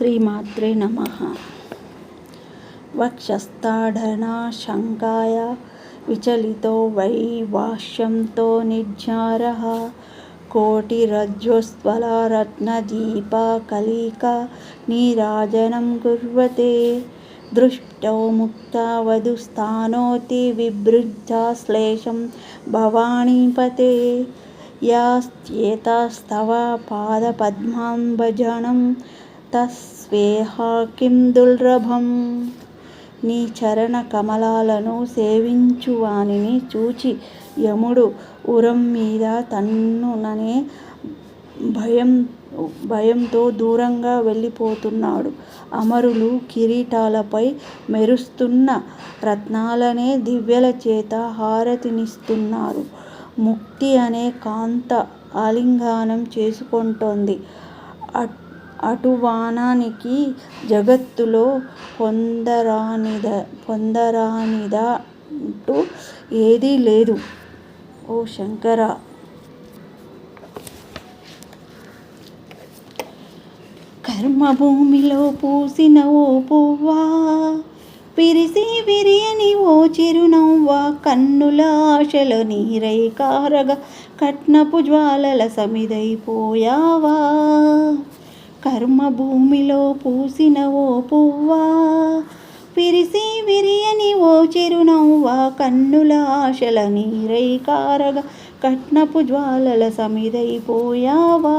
శ్రీమాత్రే నమ వక్షస్థాడనాశంకాయ విచలితో వై వాష్యంతో నిర్జారः कोटिरज्जुस्वलरत्नदीपकलिका नीराजनं कुर्वते दृष्टौ मुक्ता वधुस्थानोति विवृद्धा श्लेषं भवानीपते यास्त्येतस्तव पादपद्माम्बजनं తస్వేహ కిం దుర్లభం నీ చరణ కమలాలను సేవించువానిని చూచి యముడు ఉరం మీద తన్నుననే భయం భయంతో దూరంగా వెళ్ళిపోతున్నాడు. అమరులు కిరీటాలపై మెరుస్తున్న రత్నాలనే దివ్యల చేత హారతినిస్తున్నారు. ముక్తి అనే కాంత ఆలింగానం చేసుకుంటోంది. అటు వానానికి జగత్తులో పొందరానిద పొందరానిదంటూ ఏదీ లేదు. ఓ శంకర! కర్మభూమిలో పూసిన ఓ పువ్వా విరిసి విరియని ఓ చిరునవ్వ కన్నుల ఆశల నీరై కారగా కట్నపు జ్వాలల సమిదైపోయావా? కర్మభూమిలో పూసిన ఓ పువ్వా? విరిసి విరియని ఓ చిరునవ్వా? కన్నుల ఆశల నీరై కారగా కట్నపు జ్వాలల సమిదైపోయావా?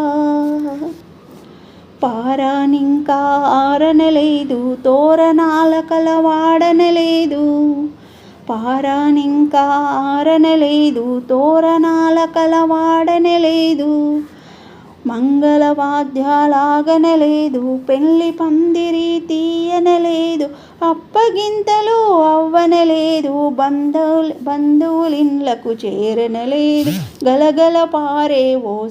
పారానింకా ఆరనలేదు తోరణాల కలవాడనలేదు పారానింకా ఆరనలేదు తోరణాల కలవాడనలేదు మంగళవాద్యాలాగనలేదు పెళ్ళి పందిరి తీయనలేదు అప్పగింతలు అవ్వనలేదు బంధువులు బంధువులిండ్లకు చేరనలేదు. గలగల పారే ఓ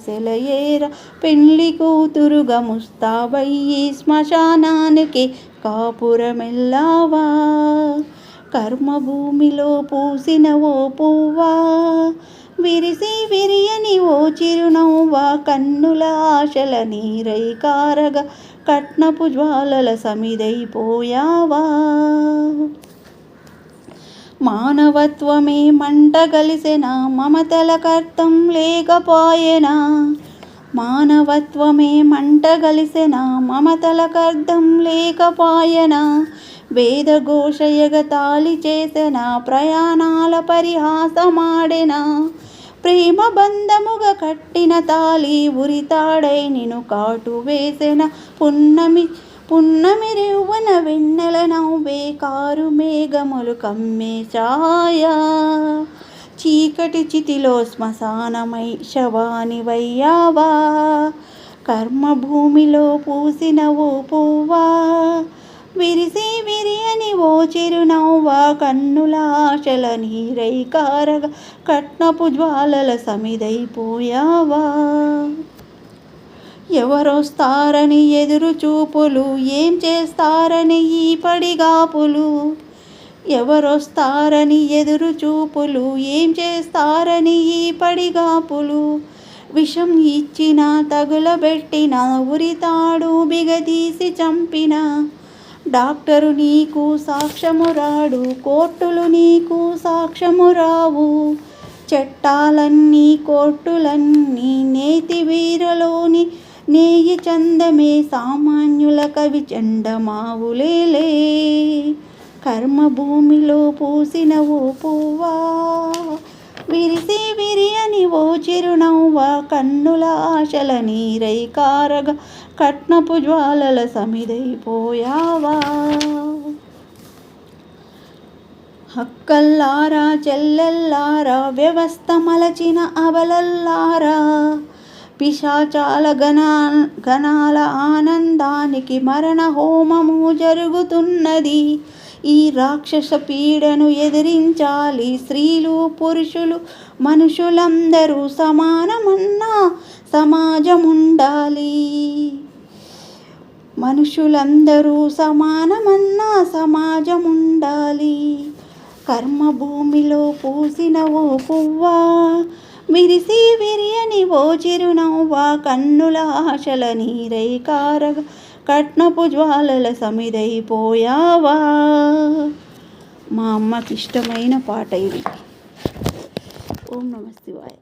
పెళ్ళి కూతురుగా ముస్తాబయ్యి శ్మశానానికి కాపురమెల్లావా? కర్మభూమిలో పూసిన ఓ పువ్వా? విరిసి విరియని ఓ చిరునవ్వ కన్నుల ఆశల నీరై కారగా కట్నపు జ్వాలల సమిదైపోయావా? మానవత్వమే మంట కలిసిన మమతల కర్తం లేకపోయేనా? మానవత్వమే మంట కలిసిన మమతల కర్తం లేకపోయేనా? వేదఘోషయగ తాళి చేసిన ప్రయాణాల పరిహాసమాడెనా? ప్రేమ బంధముగా కట్టిన తాలి ఉరితాడై నిను కాటు వేసిన పున్నమి పున్నమి రేవన వెన్నెల నవ్వే కారు మేఘములు కమ్మే ఛాయ. చీకటి చితిలో శ్మశానమై శవానివయ్యావా? కర్మభూమిలో పూసిన ఓ పువ్వా? విరిసి విరియని ఓ చిరునవ్వ కన్నుల ఆశల నీరై కారగ కట్నపు జ్వాలల సమిదైపోయావా ఎవరొస్తారని ఎదురు చూపులు ఏం చేస్తారని ఈ పడిగాపులు? ఎవరొస్తారని ఎదురు చూపులు ఏం చేస్తారని ఈ పడిగాపులు? విషం ఇచ్చిన తగులబెట్టిన ఉరితాడు బిగదీసి చంపిన డాక్టరు నీకు సాక్ష్యము రాడు కోర్టులు నీకు సాక్ష్యము రావు చట్టాలన్నీ కోర్టులన్నీ నేతి వీరలోని నేయి చందమే సామాన్యుల కవి చండమావులేలే కర్మభూమిలో పూసిన ఓ పువ్వా విరిసి విరియని ఓ చిరునవ్వ కన్నుల ఆశల నీరై కారగ కట్నపు జ్వాలల సమిదైపోయావా హక్కల్లారా చెల్లెల్లారా వ్యవస్థ మలచిన అబలల్లారా పిశాచాల గణా గణాల ఆనందానికి మరణ హోమము జరుగుతున్నది. ఈ రాక్షస పీడను ఎదిరించాలి. స్త్రీలు పురుషులు మనుషులందరూ సమానమన్నా సమాజం ఉండాలి మనుషులందరూ సమానమన్నా సమాజం ఉండాలి కర్మభూమిలో పూసిన ఓ పువ్వా విరిసి విరియని ఓ చిరునవ్వ కన్నుల ఆశల నీరై కారగా కట్నపు జ్వాలల సమిదైపోయావా? మా అమ్మకి ఇష్టమైన పాట ఇది. ఓం నమ శివాయ.